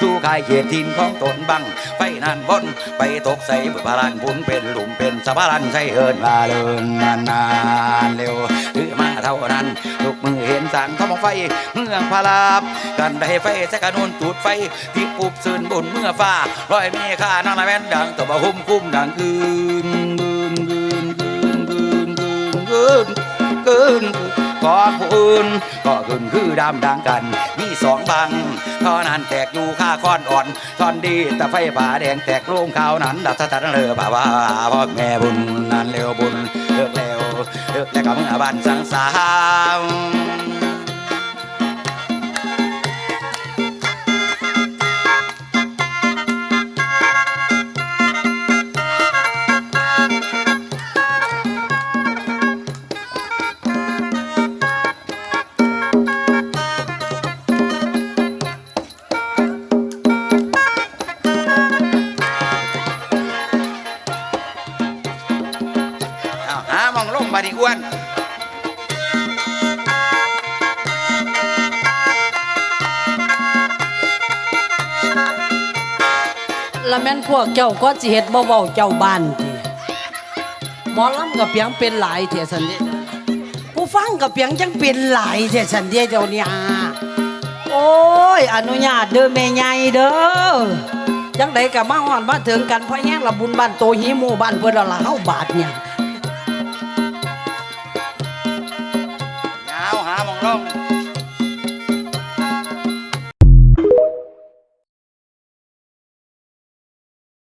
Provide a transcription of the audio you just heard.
สู่กายเขตทินของตนบังไฟนั่นวนไปตกใส่บุพลานพุนเป็นหลุมเป็นสะพานใส่เฮินมาเลินนานนานเร็วถือมาเท่านั้นทุกมือเห็นสารทองไฟเมืองพาลาบกันได้ไฟสกะนุนตูดไฟที่ปุบซืนบนเมื่อฟ้าร้อยเมฆาน้องนาแม่นดังตบะหุ่มคุ้มดังกืนกืนกืนกืนกืนกืนกืน กอดผู้อื่น ก็ขึ้นคือดำดังกัน มีสองบังเท่านั้นแตกอยู่ข้าค้อนอ่อนทอนดีแต่ไฟผ่าแดงแตกโล่งขาวนั้นดับสถานเลอบ่าวาพ่อแม่บุญนั้นเร็วบุญเลิกแล้วเลิกแล้วกับมึงอาบันสังสาร มองลาดิอ้วนล้วแม่นพวกเจ้าก็สิเฮ็ดบ่เว้าเจ้าบ้านติหมอลำกับเพียงเป็นหลายเถอะสันเดะผู้ฟังกับเพียงจังเป็นหลายเถอะสันเดะเดี๋ยวนี้โอ้ย อนุญาตเด้อแม่ใหญ่เด้อจังไดก็มาฮอดมาถึงกันเพราะแห้งละบุญบ้านโตหิหมู่บ้านเพิ่นแล้วล่ะเฮาบาดเนี่ย